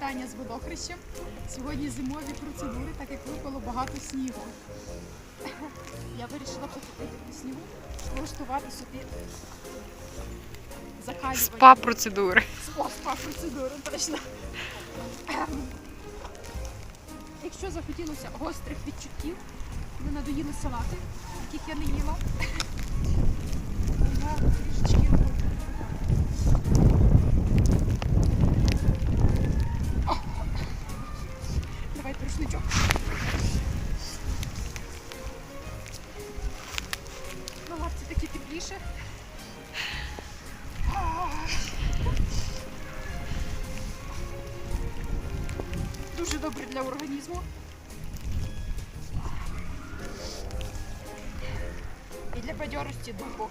вітання з водохрещем. Сьогодні зимові процедури, так як випало багато снігу. Я вирішила походити по снігу, влаштувати собі закалювання. Спа процедури. Спа, спа процедури, точно. Ем, Якщо захотілося гострих відчуттів, не надоїли салати, яких я не рушничок. На лапці такі тепліше. Дуже добре для організму. І для бадьорості духу.